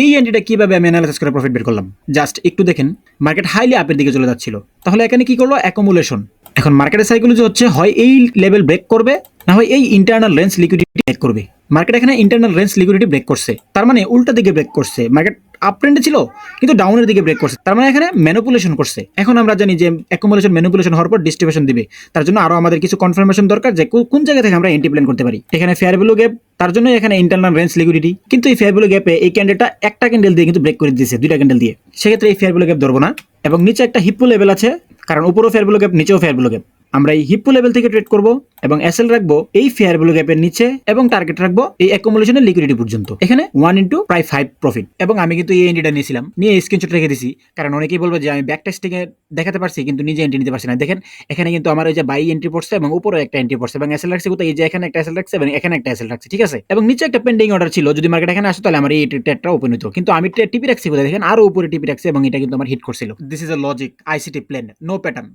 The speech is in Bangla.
এই এন্ট্রিটা কীভাবে আমি অ্যানালাইসিস করে প্রফিট বের করলাম? জাস্ট একটু দেখেন মার্কেট হাইলি আপের দিকে চলে যাচ্ছিল। তাহলে এখানে কি করল? অ্যাকোমুলেশন এখন মার্কেটের সাইকোলজি হচ্ছে, হয় এই লেভেল ব্রেক করবে, না হয় এই ইন্টারনাল রেঞ্জ লিকুইডিটি ব্রেক করবে। মার্কেট এখানে ইন্টারনাল রেঞ্জ লিকুইডিটি ব্রেক করছে। তার মানে উল্টা দিকে ব্রেক করছে। মার্কেট আপ ট্রেন্ডে ছিল, কিন্তু ডাউনের দিকে ব্রেক করছে। তার মানে এখানে ম্যানুপুলেশন করছে। এখন আমরা জানি যে অ্যাকোমোলেশন ম্যানুপুলেশন হওয়ার পর ডিস্ট্রিবিউশন দিবে। তার জন্য আরও আমাদের কিছু কনফার্মেশন দরকার যে কোন জায়গা থেকে আমরা এন্টি প্ল্যান করতে পারি। এখানে ফেয়ার ভ্যালু গ্যাপ তার জন্য এখানে ইন্টারনাল রেঞ্জ লিকুইডিটি কিন্তু এই ফেয়ারভ্যালু গ্যাপে এই ক্যান্ডেলটা একটা ক্যান্ডেল দিয়ে কিন্তু ব্রেক করে দিয়েছে, দুইটা ক্যান্ডেল দিয়ে। সেক্ষেত্রে এই ফেয়ারভ্যালু গ্যাপ ধরবো না। এবং নিচে একটা হিপ্পো লেভেল আছে, কারণ উপরও ফেয়ারভ্যালু গ্যাপ নিচেও ফেয়ারভ্যালু গ্যাপ আমরা এই হিপ্পো লেভেল থেকে ট্রেড করব এবং এসএল রাখব এই ফেয়ার ভ্যালু গ্যাপের নিচে এবং টার্গেট রাখব এই অ্যাকোমোলেশনের লিকুইডিটি পর্যন্ত। এখানে ওয়ান ইন্টু প্রায় ফাইভ প্রফিট এবং আমি কিন্তু এই এন্ট্রিটা নিয়েছিলাম। নিয়ে স্ক্রিনশট রেখে দিছি। কারণ অনেকেই বলব যে, আমি ব্যাক টেস্টিংয়ে দেখাতে পারছি, কিন্তু নিজে এন্ট্রি নিতে পারছি না। দেখেন, এখানে কিন্তু আমার ওই যে বাই এন্ট্রি পড়ছে এবং উপরে একটা এন্ট্রি পড়ছে এবং এসএল রাখছে কোথায়? এই যে এখানে একটা এসএল রাখছে এবং এখানে একটা এসএল রাখছে, ঠিক আছে? এবং নিচে একটা পেন্ডিং অর্ডার ছিল। যদি মার্কেট এখানে আসে, তাহলে আমার এই ট্রেডটা ওপেন হতো কিন্তু আমি টিপি রাখছি কোথায়? দেখেন, আরও উপরে টিপি রাখছি এবং এটা কিন্তু আমার হিট করছিল। This is a logic ICT plain no pattern